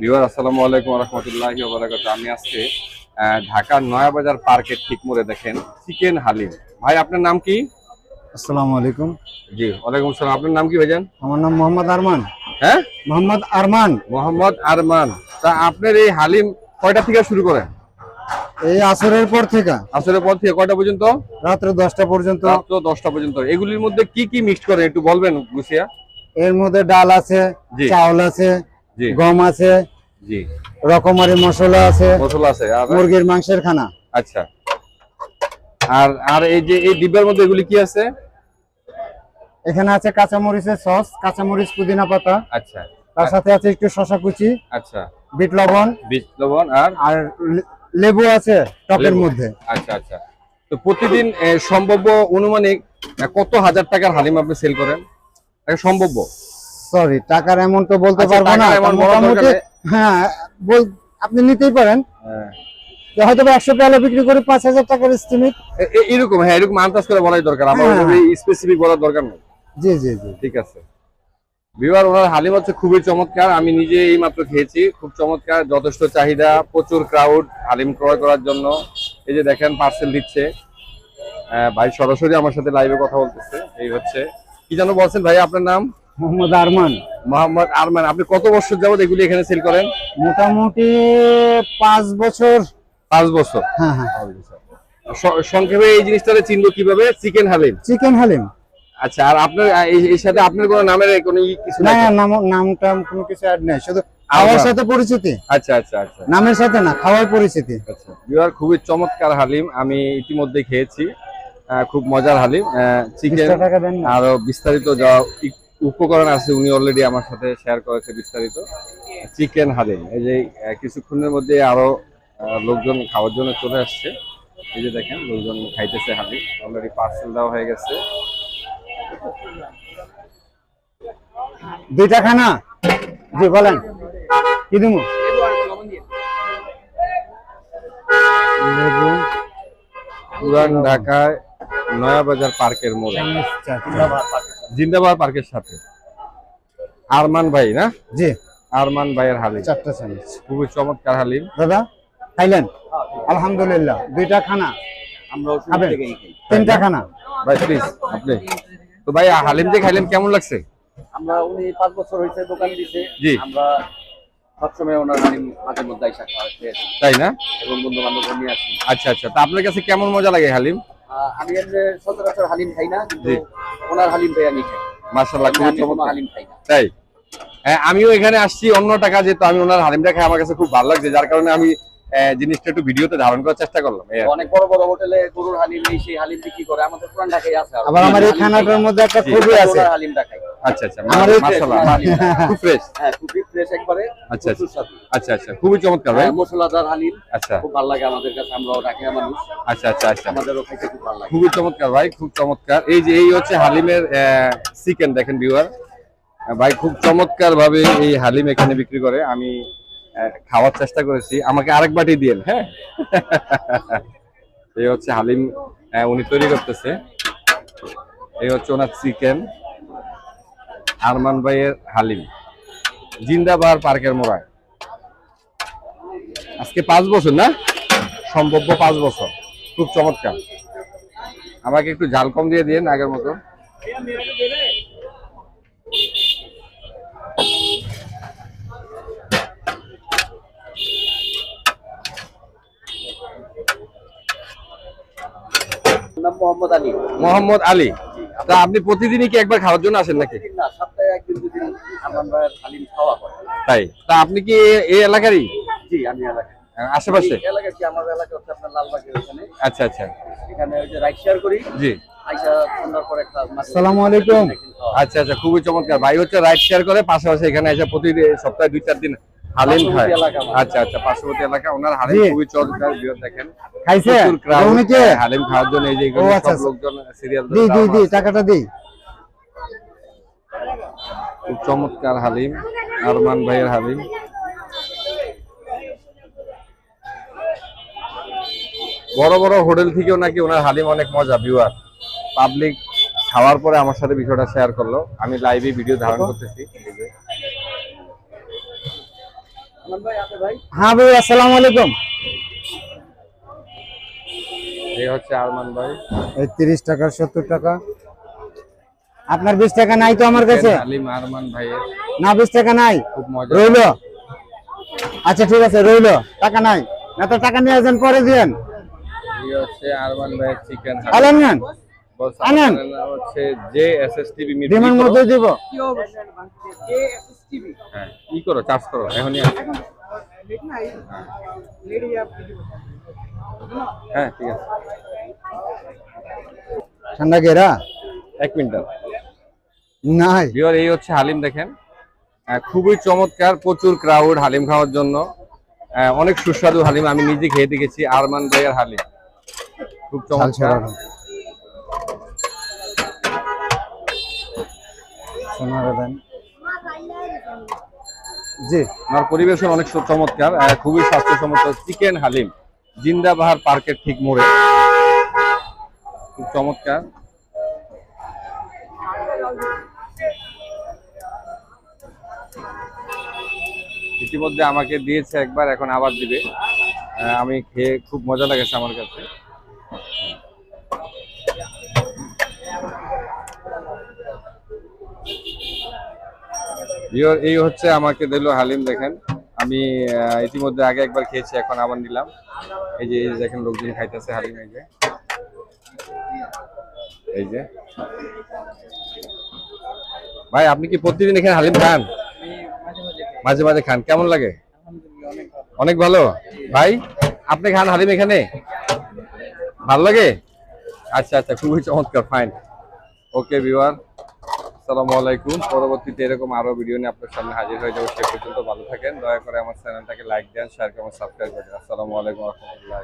Bieber আসসালামু আলাইকুম রহমতুল্লাহি আমি আজকে ঢাকার নয়াবাজার পার্কের ঠিক মোড়ে দেখেন চিকেন হালিম। ভাই আপনার নাম কি? আসসালামু আলাইকুম। জি ওয়ালাইকুম আসসালাম। আপনার নাম কি ভাইজান? আমার নাম মোহাম্মদ আরমান। হ্যাঁ? মোহাম্মদ আরমান। মোহাম্মদ আরমান। তা আপনার এই হালিম কয়টা থেকে শুরু করেন এই আসরের পর থেকে। আসরের পর থেকে কয়টা পর্যন্ত? রাত্রে দশটা পর্যন্ত। রাত্র দশটা পর্যন্ত। এগুলির মধ্যে কি কি মিক্স করেন একটু বলবেন গুছিয়া? এর মধ্যে ডাল আছে। চাউল আছে গম আছে জি। রকমারি মশলা আছে মশলা আছে মুরগির মাংসের খানা। আচ্ছা। আর আর এই যে এই ডিব্বার মধ্যে এগুলি কি আছে? এখানে আছে কাঁচামরিচের সস কাঁচামরিচ পুদিনা পাতা। আচ্ছা। তার সাথে আছে একটু শশা কুচি আচ্ছা। বিট লবণ। বীজ লবণ আর? আর লেবু আছে টকের মধ্যে। আচ্ছা আচ্ছা। তো প্রতিদিন সম্ভাব্য অনুমানিক কত হাজার টাকার হালিম আপনি সেল করেন? এটা সম্ভাব্য। সরি টাকার অ্যামাউন্ট তো বলতে আচ্ছা, পারব না মোটামুটি হ্যাঁ বল আপনি নিতেই পারেন। হয়তো একশো পেয়ালা বিক্রি করে পাঁচ হাজার টাকার এস্টিমেট এ- এ- এরকম হ্যাঁ এরকম আন্দাজ করে বলাই দরকার আমার। স্পেসিফিক বলার দরকার নেই। জি জি জি। ঠিক আছে। বিবার ওনার হালিম হচ্ছে খুবই চমৎকার আমি নিজে এই মাত্র খেয়েছি খুব চমৎকার যথেষ্ট চাহিদা প্রচুর ক্রাউড হালিম ক্রয় করার জন্য। এই যে দেখেন পার্সেল দিচ্ছে। ভাই সরাসরি আমার সাথে লাইভে কথা বলতেছে এই হচ্ছে। কি যেন বলছেন ভাই আপনার নাম? মোহাম্মদ আরমান। মোহাম্মদ আরমান আপনি কত বছর যাবত এগুলি এখানে সেল করেন? মোটামুটি পাঁচ বছর। পাঁচ বছর? হ্যাঁ হ্যাঁ। সংক্ষেপে এই জিনিসটারে চিনবো কীভাবে? চিকেন হালিম। চিকেন হালিম। আচ্ছা আর আপনার এর সাথে আপনার কোনো নামের কোনো কিছু না নাম নাম টাম কোনো কিছু অ্যাড নেই শুধু খাওয়ার সাথে পরিচিতি। আচ্ছা আচ্ছা আচ্ছা। নামের সাথে না খাওয়ার পরিচিতি। আচ্ছা বিহার খুবই চমৎকার হালিম আমি ইতিমধ্যে খেয়েছি খুব মজার হালিম চিকেন আরও বিস্তারিত যা ই- উপকরণ আছে উনি অলরেডি আমার সাথে শেয়ার করেছে বিস্তারিত। চিকেন হালিম এই যে কিছুক্ষণের মধ্যে আরও লোকজন খাওয়ার জন্য চলে আসছে। এই যে দেখেন, লোকজন খাইতেছে হালিম অলরেডি পার্সেল দেওয়া হয়ে গেছে। দুইটা খানা? জি, বলেন। কি দিব পুরান ঢাকায় নয়াবাজার পার্কের মোড়ে। জিন্দাবাদ পার্কের সাথে। আরমান ভাই না? জি। আরমান ভাইয়ের হালিম। চারটা চামচ খুবই চমৎকার হালিম। দাদা খাইলেন? আলহামদুলিল্লাহ দুইটা খানা। আমরাও খাবেন? তিনটা খানা। ভাই প্লিজ আপনি। তো ভাই হালিম যে খাইলেন কেমন লাগছে? আমরা উনি পাঁচ বছর হয়েছে দোকান দিছে। জি। আমরা সবসময় ওনার হালিম মাঝে মধ্যে আইসা খাওয়া তাই না? এবং বন্ধু বান্ধব নিয়ে আসি। আচ্ছা আচ্ছা। তা আপনার কাছে কেমন মজা লাগে হালিম? আমি সচরাচর হালিম খাই না কিন্তু ওনার আমি খাই। মার্শাল্লাহ আমি চমৎকার। হালিম খাই তাই? হ্যাঁ, আমিও এখানে আসছি অন্য টাকা যেহেতু আমি ওনার হালিমটা খাই আমার কাছে খুব ভালো লাগছে যার কারণে আমি আহ, জিনিসটা একটু ভিডিওতে ধারণ করার চেষ্টা করলাম। অনেক বড় বড় হোটেলে গরুর হালিম এই সেই হালিম বিক্রি করে আমাদের পুরান ঢাকায় আছে আবার আমার এই খানাটার মধ্যে একটা। খুবই আছে। হালিম খাই। আচ্ছা আচ্ছা। খুব ফ্রেশ হ্যাঁ খুবই ফ্রেশ একবারে। আচ্ছা, আচ্ছা। আচ্ছা খুবই চমৎকার ভাই। হ্যাঁ, মশলাদার হালিম। আচ্ছা। খুব ভালো লাগে আমাদের কাছে আমরাও ঢাকায় মানুষ। আচ্ছা আচ্ছা আচ্ছা। আমাদেরও খাইতে খুব ভালো লাগে। খুবই চমৎকার ভাই খুব চমৎকার। এই যে এই হচ্ছে হালিমের চিকেন দেখেন ভিউয়ার ভাই খুব চমৎকার ভাবে এই হালিম এখানে বিক্রি করে। আমি খাওয়ার চেষ্টা করেছি। আমাকে আরেক বাটি দিয়েন হ্যাঁ? এই হচ্ছে হালিম উনি তৈরি করতেছে। এই হচ্ছে ওনার চিকেন আরমান ভাইয়ের হালিম। জিন্দাবাহার পার্কের মোড়ায়। আজকে পাঁচ বছর না? সম্ভাব্য পাঁচ বছর। খুব চমৎকার। আমাকে একটু ঝাল কম দিয়ে দিন আগের মতো। মোহাম্মদ আলী। মোহাম্মদ আলী। তা আপনি প্রতিদিনই কি একবার খাওয়ার জন্য আসেন নাকি? না সপ্তাহে একদিন দুদিন আমার হালিম খাওয়া হয়। তাই? তা আপনি কি এই এলাকারই? জি আমি এলাকায় আশেপাশে? এলাকা কি আমার এলাকা হচ্ছে আপনার লালবাগের ওখানে। আচ্ছা আচ্ছা। এখানে ওই যে রাইড শেয়ার করি। জি। আইসা সন্ধ্যার পরে একটা মাছ- আসসালামু আলাইকুম। একদিন খাওয়া। আচ্ছা আচ্ছা খুবই চমৎকার। ভাই হচ্ছে রাইড শেয়ার করে পাশাপাশি এখানে এসে প্রতি সপ্তাহে দুই চার দিন হালিম খায় এলাকা আমার। আচ্ছা আচ্ছা পার্শ্ববর্তী এলাকা। ওনার হালিম খুবই চমৎকার দেখেন। খাইছে? হ্যাঁ, হালিম খাওয়ার জন্য এই যে আচ্ছা, সব আচ্ছা। লোকজন সিরিয়াল দি দি দি টাকাটা দি। খুব চমৎকার হালিম আরমান ভাইয়ের হালিম বড় বড় হোটেল থেকেও নাকি ওনার হালিম অনেক মজা ভিউয়ার পাবলিক খাওয়ার পরে আমার সাথে বিষয়টা শেয়ার করল। আমি লাইভে ভিডিও ধারণ করতেছি আমান ভাই আপনি ভাই হ্যাঁ ভাই আসসালামু আলাইকুম। এই হচ্ছে আরমান ভাই। এই তিরিশ টাকা সত্তর টাকা। আপনার বিশ টাকা নাই তো আমার কাছে? আলিম আরমান ভাইয়ের। না বিশ টাকা নাই। খুব মজা। রইল। আচ্ছা ঠিক আছে রইল। টাকা নাই। না তো টাকা নিয়ে যান পরে দিয়েন। এই হচ্ছে আরমান ভাইয়ের চিকেন আলেন নেন আনেন। হচ্ছে যে এস এস টিভি ডিমের মধ্যে দিব। কি অবস্থা? কে এসএসটিভি হ্যাঁ ই করো চার্জ করো এখনই। হ্যাঁ ঠিক আছে। ঠান্ডা গেরা এক মিনিট। নাই। ভিওর এই হচ্ছে হালিম দেখেন। আহ, খুবই চমৎকার প্রচুর ক্রাউড হালিম খাওয়ার জন্য। আহ, অনেক সুস্বাদু হালিম আমি নিজে খেয়ে দেখেছি আরমান ভাইয়ের হালিম। খুব চমৎকার। সোনারে দেন জি, আমার পরিবেশন অনেক চমৎকার খুবই স্বাস্থ্যসম্মত। চিকেন হালিম, জিন্দাবাহার পার্কের ঠিক মোড়ে। খুব চমৎকার। ইতিমধ্যে আমাকে দিয়েছে একবার, এখন আবার দিবে। আমি খেয়ে খুব মজা লাগেছে আমার কাছে। ভিউয়ার, এই হচ্ছে আমাকে দিল হালিম দেখেন। আমি ইতিমধ্যে আগে একবার খেয়েছি এখন আবার নিলাম। এই যে দেখেন লোকজন খাইতেছে হালিম এই যে। এই যে। ভাই আপনি কি প্রতিদিন এখানে হালিম খান? মাঝে মাঝে খান। কেমন লাগে? অনেক ভালো। ভাই আপনি খান হালিম এখানে? ভালো লাগে? আচ্ছা আচ্ছা খুবই চমৎকার ফাইন ওকে ভিউয়ার আসসালামু আলাইকুম। পরবর্তীতে এরকম আরও ভিডিও নিয়ে আপনার সামনে হাজির হয়ে যাব। সে পর্যন্ত ভালো থাকেন। দয়া করে আমার চ্যানেলটাকে লাইক দেন শেয়ার করে সাবস্ক্রাইব করেন আসসালামু আলাইকুম রহমতুল্লাহ